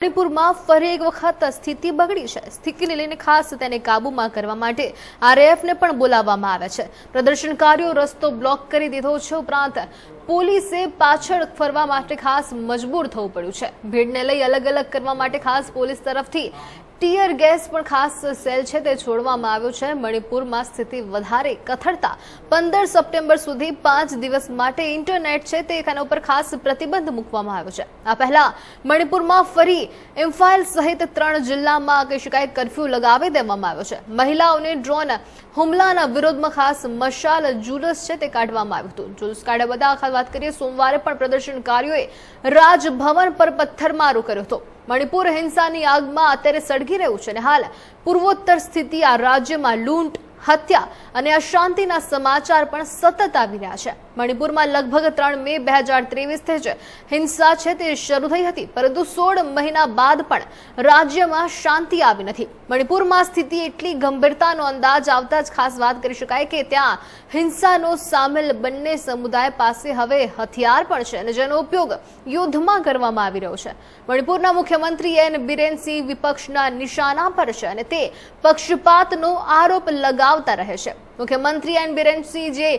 મણિપુરમાં ફરી એક વખત સ્થિતિ બગડી છે. સ્થિતિને લઈને ખાસ તેને કાબૂમાં કરવા માટે આરએએફને પણ બોલાવવામાં આવ્યા છે. પ્રદર્શનકારીઓ રસ્તો બ્લોક કરી દીધો છે ઉપરાંત પોલીસે પાછળ ફરવા માટે ખાસ મજબૂર થવું પડ્યું છે. ભીડને લઈ અલગ અલગ કરવા માટે ખાસ પોલીસ તરફથી ટીયર ગેસ પણ ખાસ સેલ છે તે છોડવામાં આવ્યો છે. મણિપુરમાં સ્થિતિ વધારે કથળતા. પંદર સપ્ટેમ્બર સુધી પાંચ દિવસ માટે ઇન્ટરનેટ છે તે એના ઉપર ખાસ પ્રતિબંધ મૂકવામાં આવ્યો છે. આ પહેલા મણિપુરમાં ફરી ઇમ્ફાઇલ સહિત ત્રણ જિલ્લામાં કહી શકાય કરફ્યુ લગાવી દેવામાં આવ્યો છે. મહિલાઓને ડ્રોન હુમલાના વિરોધમાં ખાસ મશાલ જુલુસ છે તે કાઢવામાં આવ્યું હતું. જુલુસ કાઢ્યા બધા વાત કરીએ, સોમવારે પણ પ્રદર્શનકારીઓએ રાજભવન પર પથ્થરમારો કર્યો હતો. મણિપુર હિંસાની આગમાં અત્યારે સળગી રહ્યું છે અને હાલ પૂર્વોત્તર સ્થિતિ આ રાજ્યમાં લૂંટ હત્યા અને અશાંતિના સમાચાર પણ સતત આવી રહ્યા છે. મણિપુરમાં લગભગ ત્રણ મે બે હજાર ત્રેવીસથી જ હિંસા છે તે શરૂ થઈ હતી, પરંતુ સોળ મહિના બાદ પણ રાજ્યમાં શાંતિ આવી નથી. મણિપુરમાં સ્થિતિ એટલી ગંભીરતાનો અંદાજ આવતા જ ખાસ વાત કરી શકાય કે ત્યાં હિંસાનો સામેલ બંને સમુદાય પાસે હવે હથિયાર પણ છે અને જેનો ઉપયોગ યુદ્ધમાં કરવામાં આવી રહ્યો છે. મણિપુરના મુખ્યમંત્રી એન બિરેનસિંહ વિપક્ષના નિશાના પર છે અને તે પક્ષપાતનો આરોપ લગાવતા રહે છે. મુખ્યમંત્રી એન બિરેનસિંહ જે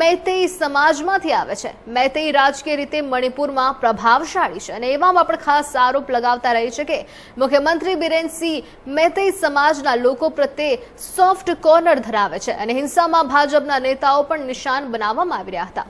મૈતેઈ સમાજમાંથી આવે છે. મૈતેઈ રાજકીય રીતે મણિપુરમાં પ્રભાવશાળી છે અને એવામાં પણ ખાસ આરોપ લગાવતા રહે છે કે મુખ્યમંત્રી બિરેનસિંહ મૈતેઈ સમાજના લોકો પ્રત્યે સોફ્ટ કોર્નર ધરાવે છે અને હિંસામાં ભાજપના નેતાઓ પણ નિશાન બનાવવામાં આવી રહ્યા હતા.